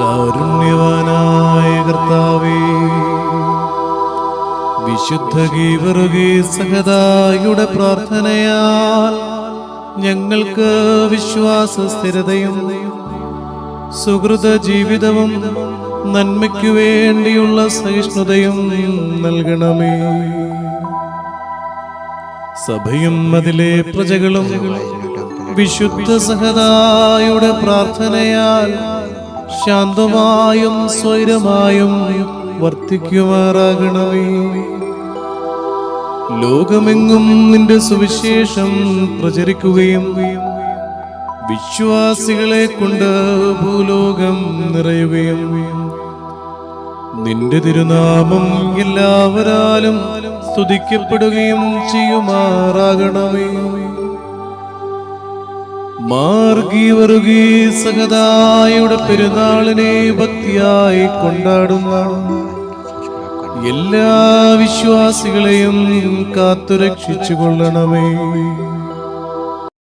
കാരുണ്യവാനായ കർത്താവേ വിശുദ്ധ ഗീവറുകി സഹതായുടെ പ്രാർത്ഥനയാൽ ഞങ്ങൾക്ക് വിശ്വാസ സ്ഥിരതയും സുഹൃത ജീവിതവും നന്മയ്ക്കു വേണ്ടിയുള്ള സഹിഷ്ണുതയും നൽകണമേ. സഭയും അതിലെ പ്രജകളും വിശുദ്ധ സഹതായുടെ പ്രാർത്ഥനയാൽ ശാന്തമായും സ്വൈരമായും വർത്തിക്കുമാറാകണമേ. ലോകമെങ്ങും നിന്റെ സുവിശേഷം പ്രചരിക്കുകയും വിശ്വാസികളെ കൊണ്ട് ഭൂലോകം നിറയുകയും നിന്റെ തിരുനാമം എല്ലാവരാലും സ്തുതിക്കപ്പെടുകയും ചെയ്യുമാറാകണമേ. മാർഗീവറുകി സഹതായുടെ പെരുന്നാളിനെ ഭക്തിയായി കൊണ്ടാടുന്ന എല്ലാ വിശ്വാസികളെയും കാത്തുരക്ഷിച്ചു കൊള്ളണമേ